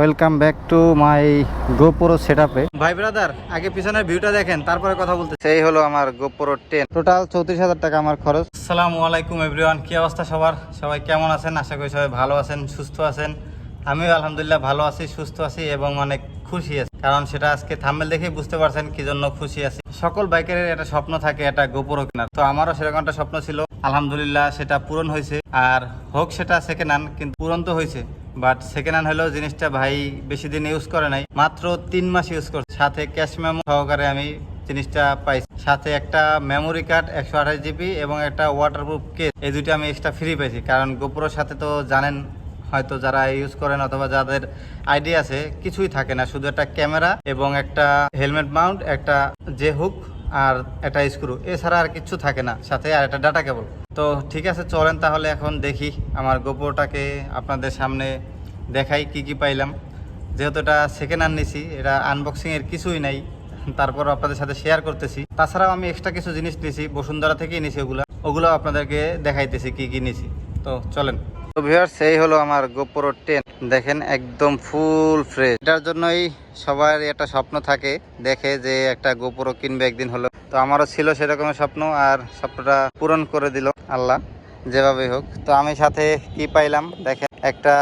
Welcome back to my GoPro set আপে ভাই brother আগে পিছনের ভিউটা দেখেন তারপরে কথা বলতে সেই হলো আমার গোপুরো টেন টোটাল চৌত্রিশ হাজার টাকা আমার খরচ। আসসালামু আলাইকুম এভরিওয়ান কি অবস্থা সবার? সবাই কেমন আছেন? আশা করি সবাই ভালো আছেন সুস্থ আছেন। আমিও আলহামদুলিল্লাহ ভালো আছি সুস্থ আছি এবং অনেক খুশি আছি। কারণ সেটা আজকে থাম্বেল দেখে বুঝতে পারছেন কি জন্য খুশি আছি। সকল বাইকের একটা স্বপ্ন থাকে একটা গোপুরো কেনার। তো আমারও সেরকম একটা স্বপ্ন ছিল। আলহামদুলিল্লাহ সেটা পূরণ হয়েছে। আর হোক সেটা সেকেন্ড হ্যান্ড কিন্তু পূরণ তো হয়েছে। বাট সেকেন্ড হ্যান্ড হলেও জিনিসটা ভাই বেশি দিন ইউজ করে নাই। মাত্র তিন মাস ইউজ করছে সাথে ক্যাশ মেমো সহকারে আমি জিনিসটা পাইছি। সাথে একটা মেমোরি কার্ড একশো আঠাশ জিবি এবং একটা ওয়াটারপ্রুফ কেস এই দুটো আমি এক্সট্রা ফ্রি পেয়েছি কারণ গোপুরের সাথে তো জানেন, হয়তো যারা ইউজ করেন অথবা যাদের আইডিয়া আছে, কিছুই থাকে না। শুধু একটা ক্যামেরা এবং একটা হেলমেট মাউন্ট একটা যে হুক আর একটা স্ক্রু এছাড়া আর কিছু থাকে না, সাথে আর একটা ডাটা কেবল তো ঠিক আছে, চলেন তাহলে এখন দেখি আমার গোপুরটাকে আপনাদের সামনে দেখাই কি কি পাইলাম। যেহেতু এটা সেকেন্ড হ্যান্ড নিছি, এটা আনবক্সিং এর কিছুই নাই, তারপর আপনাদের সাথে শেয়ার করতেছি। তাছাড়াও আমি এক্সট্রা কিছু জিনিস নিছি, বসুন্ধরা থেকেই নিছি ওগুলো ওগুলো আপনাদেরকে দেখাইতেছি কি কি নিছি। তো চলেন। তো ভিউয়ার্স এই হলো আমার গোপুরো টেন দেখেন একদম ফুল ফ্রেশ। এটার জন্যই সবার একটা স্বপ্ন থাকে, দেখে যে একটা গোপুরও কিনবে একদিন হলো। তো আমারও ছিল সেরকমের স্বপ্ন আর স্বপ্নটা পূরণ করে দিল আল্লাহ যেভাবে হোক। তো আমি সাথে কি পাইলাম? দেখেন একটা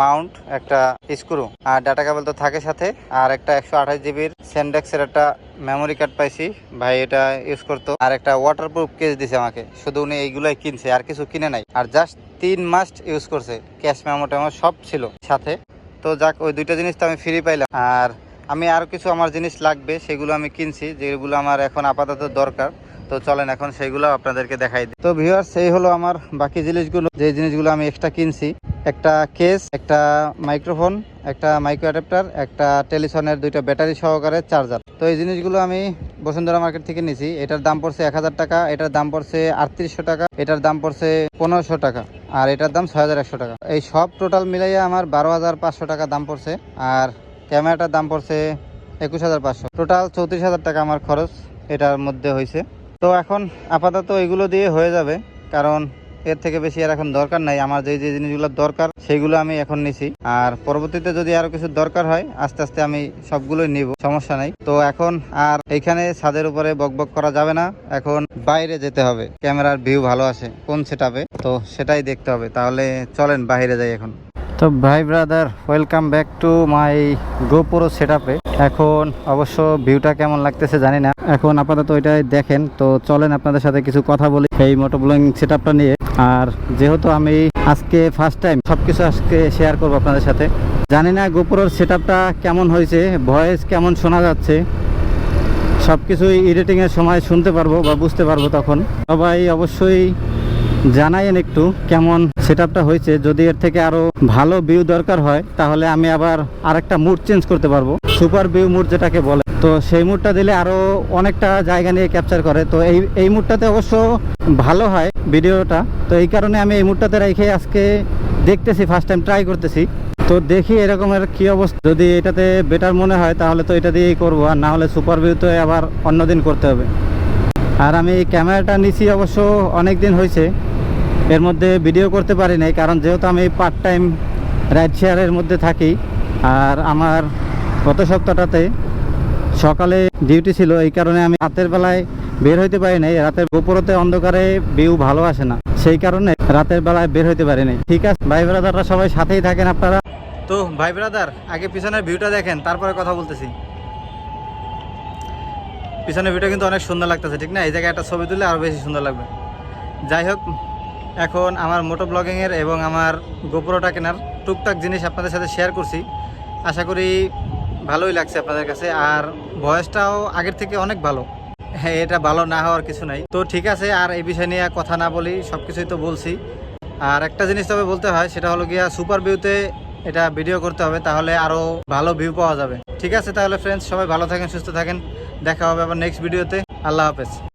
মাউন্ট, একটা স্ক্রু আর ডাটা কেবল তো থাকে সাথে। আর একটা একশো আঠাশ জিবির সেন্ডেক্সের একটা মেমোরি কার্ড পাইছি, ভাই এটা ইউজ করতো। আর একটা ওয়াটারপ্রুফ কেস দিছে আমাকে, শুধু উনি এইগুলাই কিনছে, আর কিছু কিনে নাই। আর জাস্ট তিন মাস ইউজ করছে। ক্যাশ মেমো টেমো সব ছিল সাথে। তো যাক, ওই দুইটা জিনিস তো আমি ফ্রি পাইলাম। আর আমি আর কিছু আমার জিনিস লাগবে, সেগুলো আমি কিনছি, যেগুলো আমার এখন আপাতত দরকার। তো চলেন, এখন সেইগুলো আপনাদেরকে দেখাই দিই। তো ভিউয়ার সেই হলো আমার বাকি জিনিসগুলো। যে জিনিসগুলো আমি এক্সট্রা কিনছি, একটা কেস একটা মাইক্রোফোন একটা মাইক্রো অ্যাডাপ্টার একটা টেলিফোনের দুইটা ব্যাটারি সহকারে চার্জার তো এই জিনিসগুলো আমি বসুন্ধরা মার্কেট থেকে নিছি। এটার দাম পড়ছে এক হাজার টাকা, এটার দাম পড়ছে আটত্রিশশো টাকা, এটার দাম পড়ছে পনেরোশো টাকা। আর এটার দাম ছয় হাজার একশো টাকা। এই সব টোটাল মিলাইয়া আমার বারো হাজার পাঁচশো টাকা দাম পড়ছে। আর ক্যামেরাটার দাম পড়ছে একুশ হাজার পাঁচশো। টোটাল চৌত্রিশ হাজার টাকা আমার খরচ এটার মধ্যে হয়েছে তো এখন আপাতত এগুলো দিয়ে হয়ে যাবে। কারণ এর থেকে বেশি আর এখন দরকার নাই। আমার যে যে জিনিসগুলো দরকার, সেগুলো আমি এখন নিছি। আর পরবর্তীতে যদি আরও কিছু দরকার হয়, আস্তে আস্তে আমি সবগুলোই নিব, সমস্যা নাই। তো এখন আর এইখানে ছাদের উপরে বকবক করা যাবে না। এখন বাইরে যেতে হবে। ক্যামেরার ভিউ ভালো আসে কোন সেটআপে? তো সেটাই দেখতে হবে। তাহলে চলেন, বাইরে যাই এখন। তো ভাই brother, welcome back to my GoPro set এখন অবশ্য ভিউটা কেমন লাগতেছে জানি না। এখন আপাতত ওইটাই দেখেন। তো চলেন, আপনাদের সাথে কিছু কথা বলি। এই মোটো ব্লগিং সেট নিয়ে। আর যেহেতু আমি আজকে ফার্স্ট টাইম সব কিছু আজকে শেয়ার করব আপনাদের সাথে। জানি না গোপুরের সেট কেমন হয়েছে ভয়েস কেমন শোনা যাচ্ছে সব কিছুই এডিটিংয়ের সময় শুনতে পারব বা বুঝতে পারব তখন। সবাই অবশ্যই জানাইন একটু কেমন সেট হয়েছে, যদি এর থেকে আরও ভালো ভিউ দরকার হয়, তাহলে আমি আবার আরেকটা মুড চেঞ্জ করতে পারব। সুপার ভিউ মুড যেটাকে বলে। তো সেই মুডটা দিলে আরও অনেকটা জায়গা নিয়ে ক্যাপচার করে। তো এই এই মুডটাতে অবশ্য ভালো হয়। ভিডিওটা। তো এই কারণে আমি এই মুডটাতে রেখে আজকে দেখতেছি ফার্স্ট টাইম ট্রাই করতেছি। তো দেখি এরকমের কি অবস্থা। যদি এটাতে বেটার মনে হয়, তাহলে তো এটা দিয়েই করব। আর না হলে সুপার ভিউ তো আবার অন্যদিন করতে হবে। আর আমি এই ক্যামেরাটা নিছি অবশ্য অনেক দিন হয়েছে। এর মধ্যে ভিডিও করতে পারি নাই, কারণ যেহেতু আমি পার্ট টাইম রাইড শেয়ারের মধ্যে থাকি। আর আমার গত সপ্তাহটাতে সকালে ডিউটি ছিল, এই কারণে আমি রাতের বেলায় বের হইতে পারি নাই, রাতের উপরতে অন্ধকারে ভিউ ভালো আসে না। সেই কারণে রাতের বেলায় বের হইতে পারি নাই। ঠিক আছে, ভাই ব্রাদাররা সবাই সাথেই থাকেন আপনারা। তো, ভাই ব্রাদার, আগে পিছনের ভিউটা দেখেন, তারপরে কথা বলতেছি। পিছনের ভিউটা কিন্তু অনেক সুন্দর লাগতেছে, ঠিক না? এই জায়গায় একটা ছবি তুললে আরও বেশি সুন্দর লাগবে। যাই হোক, এখন আমার মোটো ব্লগিংয়ের এবং আমার গোপুরোটা কেনার টুকটাক জিনিস আপনাদের সাথে শেয়ার করছি। আশা করি ভালোই লাগছে আপনাদের কাছে, আর ভয়েসটাও আগের থেকে অনেক ভালো। হ্যাঁ এটা ভালো না হওয়ার কিছু নাই। তো ঠিক আছে, আর এই বিষয় নিয়ে কথা না বলি সব কিছুই তো বলছি। আর একটা জিনিস তবে বলতে হয়, সেটা হলো গিয়া সুপার ভিউতে এটা ভিডিও করতে হবে, তাহলে আরও ভালো ভিউ পাওয়া যাবে। ঠিক আছে, তাহলে ফ্রেন্ডস সবাই ভালো থাকেন, সুস্থ থাকেন। দেখা হবে আবার নেক্সট ভিডিওতে আল্লাহ হাফেজ।